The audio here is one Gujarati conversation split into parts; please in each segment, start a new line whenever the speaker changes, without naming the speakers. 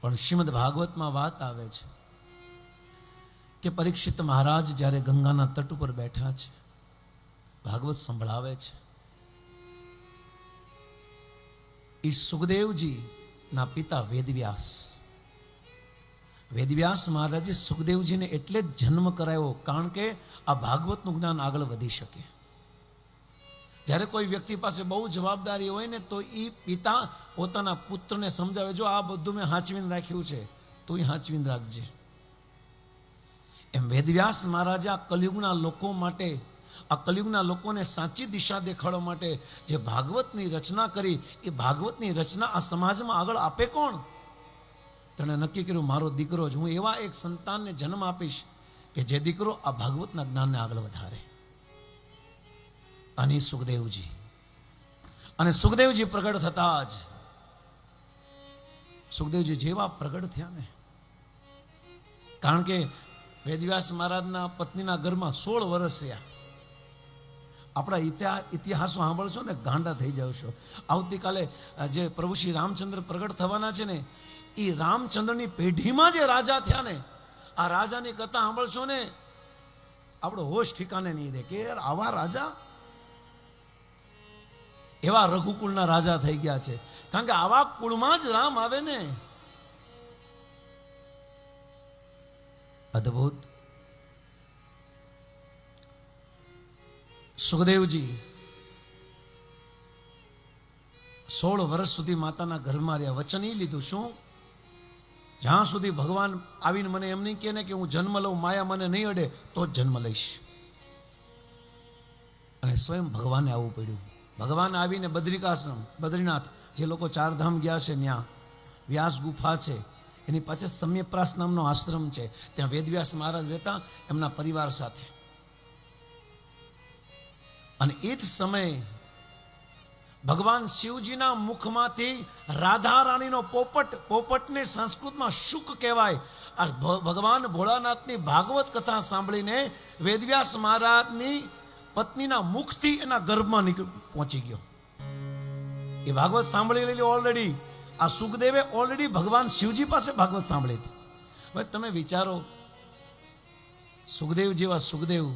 પણ શ્રીમદ ભાગવતમાં વાત આવે છે કે પરીક્ષિત મહારાજ જ્યારે ગંગાના તટ ઉપર બેઠા છે, ભાગવત સંભળાવે છે. એ સુખદેવજી ના પિતા વેદવ્યાસ. વેદવ્યાસ મહારાજે સુખદેવજીને એટલે જ જન્મ કરાયો કારણ કે આ ભાગવતનું જ્ઞાન આગળ વધી શકે. જ્યારે કોઈ વ્યક્તિ પાસે બહુ જવાબદારી હોય ને, તો એ પિતા પોતાના પુત્રને સમજાવે, જો આ બધું મેં હાંચવીને રાખ્યું છે તો એ હાંચવીને રાખજે. એમ વેદવ્યાસ મહારાજે આ કલયુગના લોકો માટે, આ કલયુગના લોકોને સાચી દિશા દેખાડવા માટે જે ભાગવતની રચના કરી, એ ભાગવતની રચના આ સમાજમાં આગળ આપે કોણ? તેણે નક્કી કર્યું, મારો દીકરો જ, હું એવા એક સંતાનને જન્મ આપીશ કે જે દીકરો આ ભાગવતના જ્ઞાનને આગળ વધારે. અને સુખદેવજી. અને સુખદેવજી પ્રગટ થતા જ. સુખદેવજી જેવા પ્રગટ થયા ને. કારણ કે વેદવ્યાસ મહારાજના પત્નીના ઘરમાં સોળ વર્ષ રહ્યા. આપણા ઇતિહાસ સાંભળશો ને, ગાંડા થઈ જશો આવતીકાલે જે પ્રભુ શ્રી રામચંદ્ર પ્રગટ થવાના છે ને એ રામચંદ્રની પેઢીમાં જે રાજા થયા ને, આ રાજાની કથા સાંભળશો ને, આપણો હોશ ઠીકાને નહીં રહે. કે આવા રાજા એવા રઘુકુળના રાજા થઈ ગયા છે. કારણ કે આવા કુળમાં જ રામ આવે ને. અદ્ભુત. સુખદેવજી, સોળ વર્ષ સુધી માતાના ઘરમાં રહ્યા. વચન એ લીધું, શું? જ્યાં સુધી ભગવાન આવીને મને એમ નહીં કહે ને કે હું જન્મ લઉં, માયા મને નહીં અડે, તો જ જન્મ લઈશ. અને સ્વયં ભગવાને આવવું પડ્યું. ભગવાન આવીને બદ્રિકાશ્રમ, બદ્રીનાથ, જે લોકો ચારધામ ગયા છે ત્યાં વ્યાસ ગુફા છે, એની પાછળ સમ્યપ્રાસ નામનો આશ્રમ છે. ત્યાં વેદવ્યાસ મહારાજ રહેતા એમના પરિવાર સાથે. અને એ જ સમયે ભગવાન શિવજીના મુખમાંથી રાધા રાણીનો પોપટ, પોપટને સંસ્કૃતમાં શુક કહેવાય. આ ભગવાન ભોળાનાથની ભાગવત કથા સાંભળીને વેદવ્યાસ મહારાજની પત્નીના મુખથી એના ગર્ભમાં પહોંચી ગયો. એ ભાગવત સાંભળી લીધી ઓલરેડી આ સુખદેવે ઓલરેડી ભગવાન શિવજી પાસે ભાગવત સાંભળી હતી. હવે તમે વિચારો, સુખદેવ જેવા સુખદેવ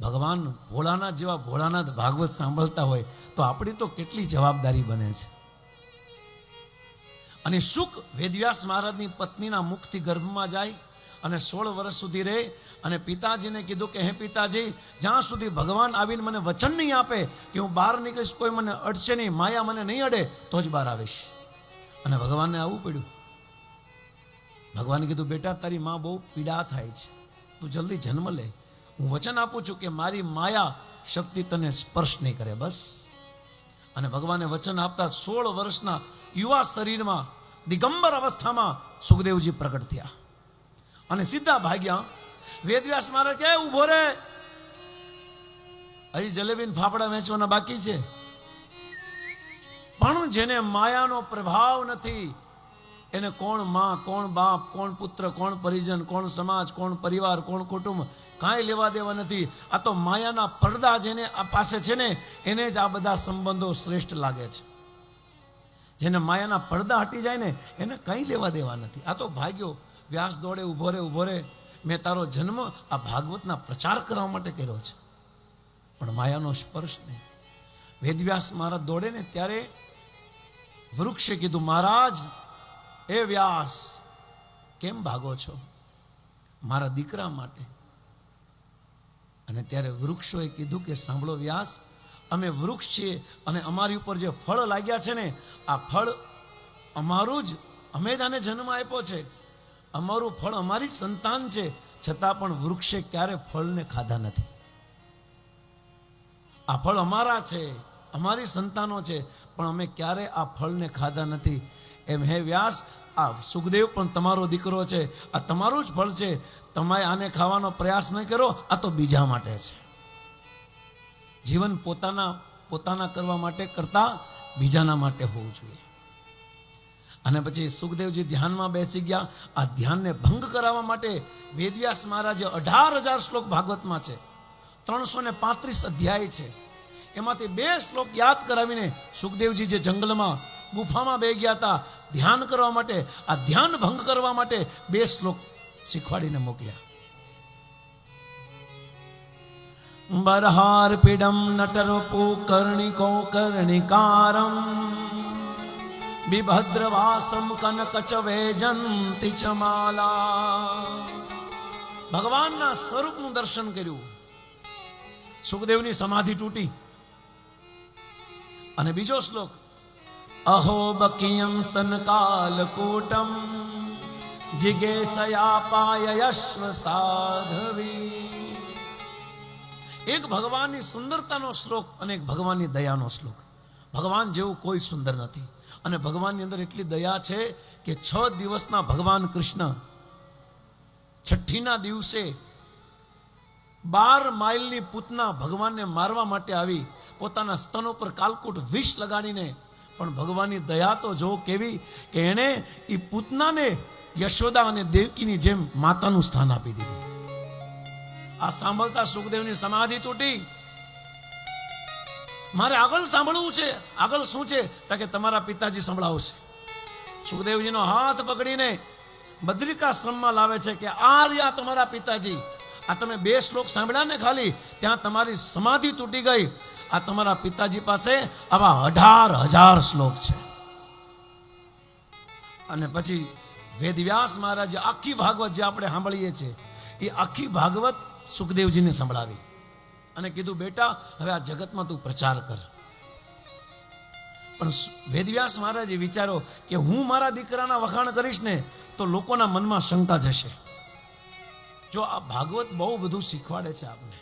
ભગવાન ભોળાનાથ જેવા ભોળાનાથ ભાગવત સાંભળતા હોય તો આપણી તો કેટલી જવાબદારી બને છે. અને સુખ વેદવ્યાસ મહારાજની પત્નીના મુખથી ગર્ભમાં જાય અને સોળ વર્ષ સુધી રહે અને પિતાજીને કીધું કે, હે પિતાજી, જ્યાં સુધી ભગવાન આવીને મને વચન નહીં આપે કે હું બહાર નીકળીશ, કોઈ મને અડશે નહીં, માયા મને નહીં અડે, તો જ બહાર આવીશ. અને ભગવાનને આવવું પડ્યું. ભગવાને કીધું, બેટા, તારી માં બહુ પીડા થાય છે. તું જલ્દી જન્મ લે. હું વચન આપું છું કે મારી માયા શક્તિ તને સ્પર્શ નહીં કરે. બસ. અને ભગવાને વચન આપતા સોળ વર્ષના યુવા શરીરમાં દિગંબર અવસ્થામાં સુખદેવજી પ્રગટ થયા. અને સીધા ભાગ્યા. વેદવ્યાસ મારે કે ઊભો રે. હજી જલેબીન ફાફડા વેચવાના બાકી છે. પણ જેને માયાનો પ્રભાવ નથી, એને કોણમાં, કોણ બાપ, કોણ પુત્ર, કોણ પરિજન, કોણ સમાજ, કોણ પરિવાર, કોણ કુટુંબ, કાંઈ લેવા દેવા નથી. આ તો માયાના પડદા જેને આ પાસે છે ને, એને જ આ બધા સંબંધો શ્રેષ્ઠ લાગે છે. જેને માયાના પડદા હટી જાય ને, એને કંઈ લેવા દેવા નથી. આ તો ભાગ્યો વ્યાસ દોડે, ઊભો રે ઊભો રે. મેં તારો જન્મ આ ભાગવતના પ્રચાર કરવા માટે કર્યો છે. પણ માયાનો સ્પર્શ નહીં. વેદવ્યાસ મહારાજ દોડે ને ત્યારે વૃક્ષે કીધું, મહારાજ, એ વ્યાસ, કેમ ભાગો છો? મારા દીકરા માટે. અને ત્યારે વૃક્ષોએ કીધું કે, સાંભળો વ્યાસ, અમે વૃક્ષ છીએ અને અમારી ઉપર જે ફળ લાગ્યા છે ને, આ ફળ અમારું જ. અમે જ આને જન્મ આપ્યો છે. અમારું ફળ અમારી સંતાન છે. છતાં પણ વૃક્ષે ક્યારે ફળને ખાધા નથી. આ ફળ અમારા છે, અમારી સંતાનો છે, પણ અમે ક્યારે આ ફળને ખાધા નથી. એમ હે વ્યાસ, આ સુખદેવ પણ તમારો દીકરો છે. આ તમારું જ ફળ છે. તમે આને ખાવાનો પ્રયાસ ન કરો, આ તો બીજા માટે છે. જીવન પોતાના પોતાના કરવા માટે કરતા બીજાના માટે હોવું જોઈએ. અને પછી સુખદેવજી ધ્યાનમાં બેસી ગયા. આ ધ્યાનને ભંગ કરાવવા માટે વેદવ્યાસ મહારાજે અઢાર હજાર શ્લોક ભાગવતમાં છે. ત્રણસો ને પાંત્રીસ અધ્યાય છે. એમાંથી બે શ્લોક યાદ કરાવીને સુખદેવજી જે જંગલમાં ગુફામાં બે ગયા હતા, ધ્યાન કરવા માટે, આ ધ્યાન ભંગ કરવા માટે બે શ્લોક શીખવાડીને મોકલ્યા. બરહાર પીડમ નટરપુ કર્ણિકો કર્ણિકારમ બિભદ્રવાસમ કનકચ વેજંતિ ચ માલા ભગવાનના સ્વરૂપનું દર્શન કર્યું। સુખદેવની સમાધિ તૂટી અને બીજો શ્લોક, અહો બકિયમ સ્તન કાલકૂટમ જિગેશયા યશ્વ સાધવી. એક ભગવાનની સુંદરતાનો શ્લોક અને એક ભગવાનની દયાનો શ્લોક. ભગવાન જેવું કોઈ સુંદર નથી. અને ભગવાનની અંદર એટલી દયા છે કે છ દિવસના ભગવાન કૃષ્ણ છઠ્ઠીના દિવસે બાર માઇલની પૂતના ભગવાનને મારવા માટે આવી, પોતાના સ્તનો ઉપર કાલકૂટ વિષ લગાડીને, પણ ભગવાનની દયા તો જો કેવી કે એણે એ પૂતનાને યશોદા અને દેવકીની જેમ માતાનું સ્થાન આપી દીધું. આ સાંભળતા સુખદેવની સમાધિ તૂટી. મારે આગળ સાંભળવું છે. આગળ શું છે? તો કે તમારા પિતાજી સંભળાવશે. સુખદેવજીનો હાથ પકડીને બદ્રિકાશ્રમમાં લાવે છે કે આ રહ્યા તમારા પિતાજી. આ તમે બે શ્લોક સાંભળ્યા ને ખાલી, ત્યાં તમારી સમાધિ તૂટી ગઈ. આ તમારા પિતાજી પાસે આવા અઢાર હજાર શ્લોક છે. અને પછી વેદવ્યાસ મહારાજે આખી ભાગવત જે આપણે સાંભળીએ છીએ, એ આખી ભાગવત સુખદેવજીને સંભળાવી. અને કીધું, બેટા, હવે આ જગતમાં તું પ્રચાર કર. પણ વેદવ્યાસ મહારાજે વિચારો કે હું મારા દીકરાના વખાણ કરીશ ને, તો લોકોના મનમાં શંકા જશે. જો આ ભાગવત બહુ બધું શીખવાડે છે આપને.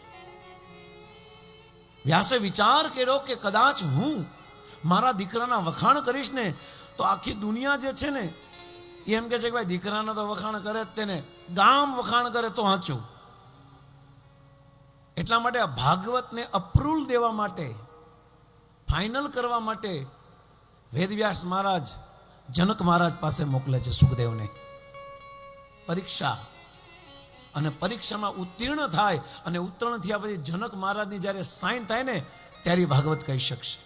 વ્યાસે વિચાર કર્યો કે કદાચ હું મારા દીકરાના વખાણ કરીશ ને, તો આખી દુનિયા જે છે ને એમ કે છે કે ભાઈ, દીકરાના તો વખાણ કરે જ તેને. ગામ વખાણ કરે તો વાંચું. એટલા માટે આ ભાગવતને અપ્રુલ દેવા માટે ફાઇનલ કરવા માટે વેદવ્યાસ મહારાજ જનક મહારાજ પાસે મોકલે છે સુખદેવને. પરીક્ષા. અને પરીક્ષામાં ઉત્તીર્ણ થાય અને ઉત્તીર્ણ થયા પછી જનક મહારાજની જ્યારે સાઈન થાય ને, ત્યારે ભાગવત કહી શકશે.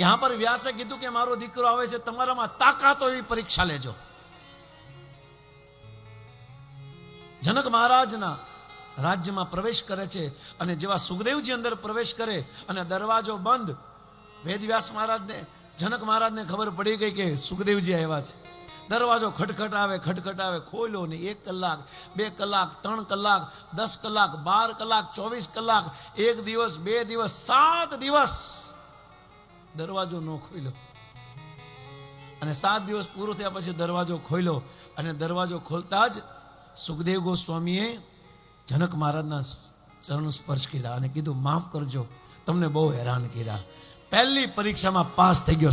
यहाँ પર વ્યાસે કીધું કે મારો દીકરો આવે છે, તમારામાં તાકાત એવી પરીક્ષા લેજો. જનક મહારાજના રાજ્યમાં પ્રવેશ કરે છે અને જેવા સુખદેવજી અંદર પ્રવેશ કરે અને દરવાજો બંધ, વેદવ્યાસ મહારાજને, જનક મહારાજને ખબર પડી ગઈ કે સુખદેવજી આવ્યા છે. દરવાજો ખટખટ આવે ખટખટ આવે ખોલ્યો ને એક કલાક, બે કલાક, ત્રણ કલાક, દસ કલાક, બાર કલાક, ચોવીસ કલાક, એક દિવસ, બે દિવસ, સાત દિવસ દરવાજો ન ખોલ્યો. અને સાત દિવસ પૂરો થયા પછી દરવાજો ખોલ્યો અને દરવાજો ખોલતા જ સુખદેવ ગોસ્વામીએ જનક મહારાજના ચરણ સ્પર્શ કર્યા અને કીધું, માફ કરજો, તમને બહુ હેરાન કર્યા. પહેલી પરીક્ષામાં પાસ થઈ ગયો